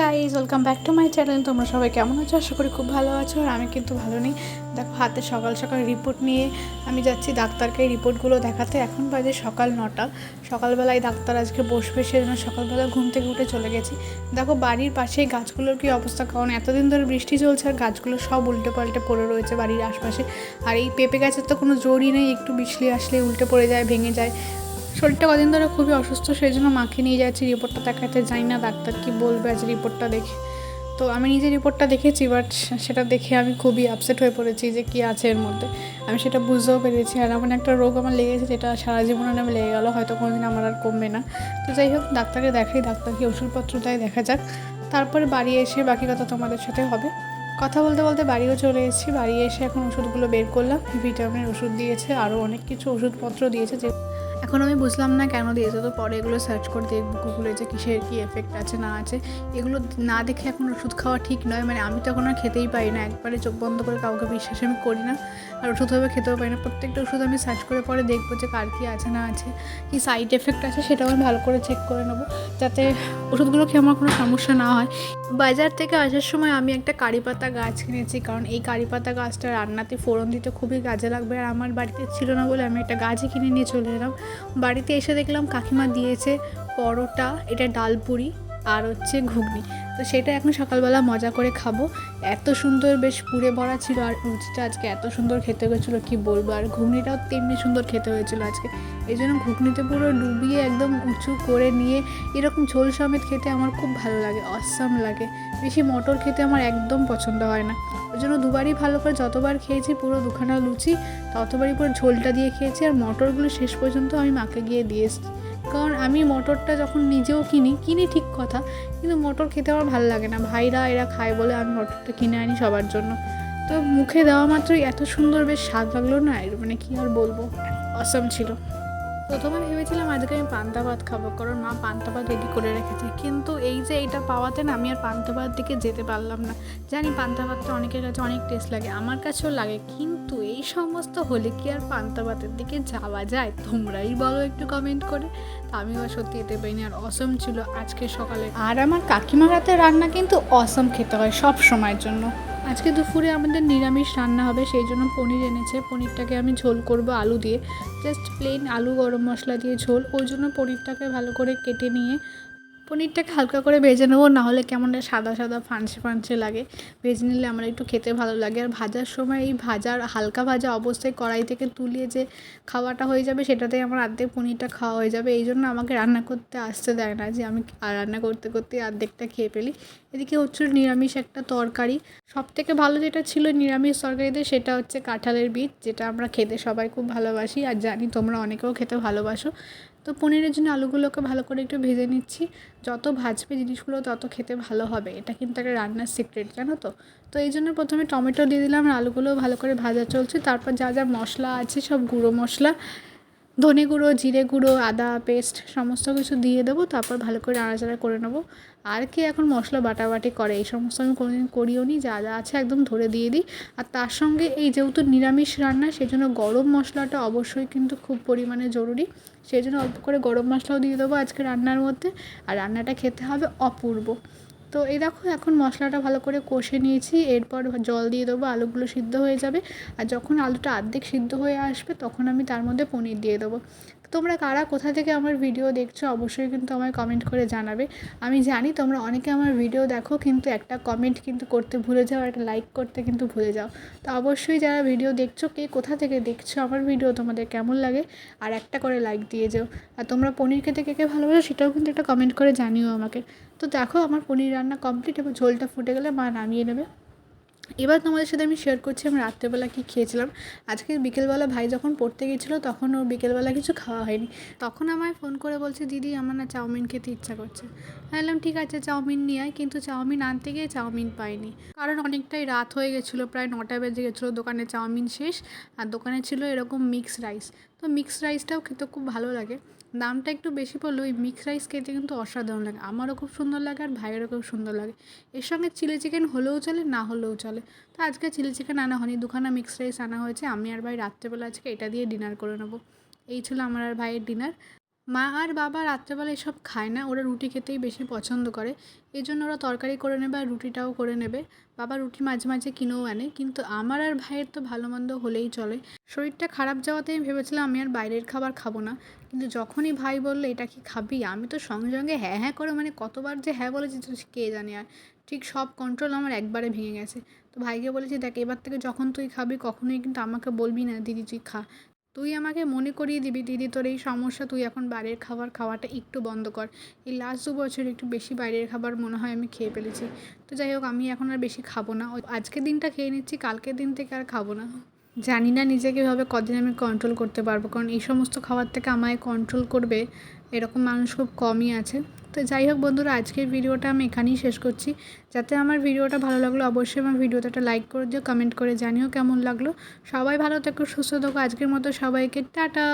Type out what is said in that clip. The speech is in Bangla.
Guys welcome back to my channel তোমরা সবাই কেমন আছো? আশা করি খুব ভালো আছো আর আমি কিন্তু ভালো নেই। দেখো, হাতে সকাল সকাল রিপোর্ট নিয়ে আমি যাচ্ছি ডাক্তারকে এই রিপোর্টগুলো দেখাতে। এখন বাজে সকাল নটা। সকালবেলায় ডাক্তার আজকে বসবে সেজন্য সকালবেলা ঘুম থেকে উঠে চলে গেছি। দেখো, বাড়ির পাশেই গাছগুলোর কী অবস্থা? কারণ এতদিন ধরে বৃষ্টি চলছে আর গাছগুলো সব উল্টে পাল্টে পড়ে রয়েছে বাড়ির আশপাশে। আর এই পেঁপে গাছের তো কোনো জোরই নেই। একটু বিছলি আসলে উল্টে পড়ে যায়, ভেঙে যায়। শরীরটা কদিন ধরে খুবই অসুস্থ সেই জন্য মাকে নিয়ে যাচ্ছি। রিপোর্টটা দেখাতে জানি না, ডাক্তার কি বলবে আজ রিপোর্টটা দেখে। তো আমি নিজে রিপোর্টটা দেখেছি, বাট সেটা দেখে আমি খুবই আপসেট হয়ে পড়েছি যে কী আছে এর মধ্যে। আমি সেটা বুঝতেও পেরেছি। আর এমন একটা রোগ আমার লেগেছে যেটা সারা জীবনে আমি লেগে গেলো হয়তো কোনোদিন আমার আর কমবে না। তো যাই হোক, ডাক্তারকে দেখাই ডাক্তারকে ওষুধপত্র দেয়, দেখা যাক। তারপরে বাড়ি এসে বাকি কথা তোমাদের সাথে হবে। কথা বলতে বলতে বাড়িও চলে এসেছি, বাড়ি এসে এখন ওষুধগুলো বের করলাম। ভিটামিনের ওষুধ দিয়েছে, আরও অনেক কিছু ওষুধপত্র দিয়েছে যে এখন আমি বুঝলাম না কেন দিয়েছে। তো পরে এগুলো সার্চ করে দেখব গুগলে যে কিসের কী এফেক্ট আছে, না আছে। এগুলো না দেখে এখন ওষুধ খাওয়া ঠিক নয়। মানে আমি তো এখন আর খেতেই পারি না। একবারে চোখ বন্ধ করে কাউকে বিশ্বাস আমি করি না। আর ওষুধভাবে খেতেও পারি না। প্রত্যেকটা ওষুধ আমি সার্চ করে পরে দেখব যে কার কী আছে, না আছে। কী সাইড এফেক্ট আছে, সেটাও আমি ভালো করে চেক করে নেব। যাতে ওষুধগুলো খেয়ে আমার কোনো সমস্যা না হয়। বাজার থেকে আসার সময় আমি একটা কারি পাতা গাছ কিনেছি, কারণ এই কারি পাতা গাছটা রান্নাতে ফোড়ন দিতে খুবই কাজে লাগবে। আর আমার বাড়িতে ছিল না বলে আমি একটা গাছই কিনে নিয়ে চলে এলাম। বাড়িতে এসে দেখলাম কাকিমা দিয়েছে পরোটা, এটা ডালপুরি আর হচ্ছে ঘুগনি। তো সেটা এখন সকালবেলা মজা করে খাব। এত সুন্দর বেশ পুড়ে ভরা ছিল আর লুচিটা আজকে এত সুন্দর খেতে হয়েছিলো, কি বলব? আর ঘুগনিটাও তেমনি সুন্দর খেতে হয়েছিল আজকে। এই জন্য ঘুগনিতে পুরো ডুবিয়ে একদম উঁচু করে নিয়ে এরকম ঝোল সমেত খেতে আমার খুব ভালো লাগে, অসাম লাগে। বেশি মটর খেতে আমার একদম পছন্দ হয় না। ওই জন্য দুবারই ভালো করে যতবার খেয়েছি পুরো দুখানা লুচি, ততবারই পুরো ঝোলটা দিয়ে খেয়েছি। আর মটরগুলো শেষ পর্যন্ত আমি মাকে গিয়ে দিয়ে কারণ আমি মটরটা যখন নিজেও কিনি কিনি ঠিক কথা, কিন্তু মটর খেতে আমার ভালো লাগে না। ভাইরা এরা খায় বলে আমি মটরটা কিনে আনি সবার জন্য। তো মুখে দেওয়া মাত্রই এত সুন্দর বেশ স্বাদ লাগল না, এর মানে কি আর বলব? অসম ছিল। প্রথমে ভেবেছিলাম আজকে আমি পান্তা ভাত খাব, কারণ মা পান্তা ভাত রেডি করে রেখেছে। কিন্তু এই যে এটা পাওয়াতে না আমি আর পান্তা ভাত দিকে যেতে পারলাম না। জানি পান্তা ভাতটা অনেকের কাছে অনেক টেস্ট লাগে, আমার কাছেও লাগে। কিন্তু এই সমস্ত হলে কি আর পান্তা ভাতের দিকে যাওয়া যায়? তোমরাই বলো একটু কমেন্ট করে। তা আমিও আর সত্যি এতে পাইনি আর অসম ছিল আজকে সকালে। আর আমার কাকিমার হাতে রান্না কিন্তু অসম খেতে হয় সব সময়ের জন্য। আজকে দুপুরে আমাদের নিরামিষ রান্না হবে, সেই জন্য পনির এনেছে। পনিরটাকে আমি ঝোল করব আলু দিয়ে। জাস্ট প্লেন আলু গরম মশলা দিয়ে ঝোল। ওই জন্য পনিরটাকে ভালো করে কেটে নিয়ে পনিরটাকে হালকা করে ভেজে নেব, নাহলে কেমন সাদা সাদা ফাঁসে ফাঁসে লাগে। ভেজে নিলে আমার একটু খেতে ভালো লাগে। আর ভাজার সময় এই ভাজার হালকা ভাজা অবস্থায় কড়াই থেকে তুলিয়ে যে খাওয়াটা হয়ে যাবে, সেটাতেই আমার অর্ধেক পনিরটা খাওয়া হয়ে যাবে। এই জন্য আমাকে রান্না করতে আসতে দেয় না যে আমি রান্না করতে করতে অর্ধেকটা খেয়ে ফেলি। এদিকে হচ্ছে নিরামিষ একটা তরকারি। সব থেকে ভালো যেটা ছিল নিরামিষ তরকারিতে, সেটা হচ্ছে কাঁঠালের বীজ, যেটা আমরা খেতে সবাই খুব ভালোবাসি। আর জানি তোমরা অনেকেও খেতে ভালোবাসো। তো পনিরের জন্য আলুগুলোকে ভালো করে একটু ভেজে নিচ্ছি। যত ভাজবে জিনিসগুলো, তত খেতে ভালো হবে। এটা কিন্তু একটা রান্নার সিক্রেট জানো তো? তো এই জন্য প্রথমে টমেটো দিয়ে দিলাম আর আলুগুলো ভালো করে ভাজা চলছে। তারপর যা যা মশলা আছে, সব গুঁড়ো মশলা ধনে গুঁড়ো, জিরে গুঁড়ো, আদা পেস্ট সমস্ত কিছু দিয়ে দেবো, তারপর ভালো করে নাড়াচাড়া করে নেব। আর কি এখন মশলা বাটাবাটি করে, এই সমস্ত আমি কোনোদিন করিও নি, যা যা আছে একদম ধরে দিয়ে দিই। আর তার সঙ্গে এই যেহেতু নিরামিষ রান্না সেই জন্য গরম মশলাটা অবশ্যই কিন্তু খুব পরিমাণে জরুরি। সেই জন্য অল্প করে গরম মশলাও দিয়ে দেবো আজকে রান্নার মধ্যে। আর রান্নাটা খেতে হবে অপূর্ব। তো এই দেখো, এখন মশলাটা ভালো করে কষে নিয়েছি। এরপর জল দিয়ে দেবো, আলুগুলো সিদ্ধ হয়ে যাবে। আর যখন আলুটা অর্ধেক সিদ্ধ হয়ে আসবে, তখন আমি তার মধ্যে পনির দিয়ে দেবো। তোমরা কারা, কোথা থেকে আমার ভিডিও দেখছ, অবশ্যই কিন্তু আমায় কমেন্ট করে জানাবে। আমি জানি তোমরা অনেকে আমার ভিডিও দেখো, কিন্তু একটা কমেন্ট কিন্তু করতে ভুলে যাও, একটা লাইক করতে কিন্তু ভুলে যাও। তো অবশ্যই যারা ভিডিও দেখছ, কে কোথা থেকে দেখছ আমার ভিডিও, তোমাদের কেমন লাগে, আর একটা করে লাইক দিয়ে যাও। আর তোমরা পনির খেতে কে কে ভালোবাসো, সেটাও কিন্তু একটা কমেন্ট করে জানিও আমাকে। তো দেখো আমার পনির রান্না কমপ্লিট এবং ঝোলটা ফুটে গেলে মা নামিয়ে নেবে। এবার তোমাদের সাথে আমি শেয়ার করছি আমি রাত্রেবেলা কী খেয়েছিলাম। আজকে বিকেলবেলা ভাই যখন পড়তে গেছিল তখন ওর বিকেলবেলা কিছু খাওয়া হয়নি। তখন আমায় ফোন করে বলছে, দিদি, আমার না চাউমিন খেতে ইচ্ছা করছে। বললাম, ঠিক আছে, চাউমিন নিয়ে আয়। কিন্তু চাউমিন আনতে গিয়ে চাউমিন পাইনি। কারণ অনেকটাই রাত হয়ে গেছিল, প্রায় নটা বেজে গেছিল, দোকানে চাউমিন শেষ। আর দোকানে ছিল এরকম মিক্স রাইস তো মিক্স রাইসটাও খেতে খুব ভালো লাগে। দামটা একটু বেশি পড়লেও ওই মিক্স রাইস খেতে কিন্তু অসাধারণ লাগে। আমারও খুব সুন্দর লাগে আর ভাইয়েরও খুব সুন্দর লাগে। এর সঙ্গে চিলি চিকেন হলেও চলে, না হলেও চলে। তো আজকে চিলি চিকেন আনা হয়নি, দুখানা মিক্স রাইস আনা হয়েছে। আমি আর ভাই রাত্রেবেলা আজকে এটা দিয়ে ডিনার করে নেব। এই ছিল আমার আর ভাইয়ের ডিনার মা আর বাবা রাত্রেবেলা এসব খায় না, ওরা রুটি খেতেই বেশি পছন্দ করে। এই জন্য ওরা তরকারি করে নেবে আর রুটিটাও করে নেবে। বাবা রুটি মাঝে মাঝে কিনেও আনে, কিন্তু আমার আর ভাইয়ের তো ভালো মন্দ হলেই চলে। শরীরটা খারাপ যাওয়াতে আমি ভেবেছিলাম আমি আর বাইরের খাবার খাব না, কিন্তু যখনই ভাই বলল, এটা কি খাবি? আমি তো সঙ্গে সঙ্গে হ্যাঁ হ্যাঁ করে মানে কতবার যে হ্যাঁ বলেছি কে জানে আর। ঠিক সব কন্ট্রোল আমার একবারে ভেঙে গেছে। তো ভাইকে বলেছি, দেখ, এবার থেকে যখন তুই খাবি, কখনোই কিন্তু আমাকে বলবি না, দিদি, তুই খা। তুই আমাকে মনে করিয়ে দিবি দিদি, তোর এই সমস্যা, তুই এখন বাইরের খাবার খাওয়াটা একটু বন্ধ কর। এই লাস্ট দু বছর একটু বেশি বাইরের খাবার মনে হয় আমি খেয়ে ফেলেছি। তো যাই হোক, আমি এখন আর বেশি খাব না। আজকের দিনটা খেয়ে নিচ্ছি, কালকের দিন থেকে আর খাব না। জানি না নিজেকে এভাবে কদিন আমি কন্ট্রোল করতে পারব, কারণ এই সমস্ত খাবার থেকে আমায় কন্ট্রোল করবে এরকম মানুষ খুব কমই আছে। তো যাই হোক বন্ধুরা, আজকের ভিডিওটা আমি এখানেই শেষ করছি। যাতে আমার ভিডিওটা ভালো লাগল, অবশ্যই আমার ভিডিওতে একটা লাইক করে দিও কমেন্ট করে জানিও কেমন লাগল। সবাই ভালো থাকো, সুস্থ থাকো, আজকের মতো সবাইকে টাটা।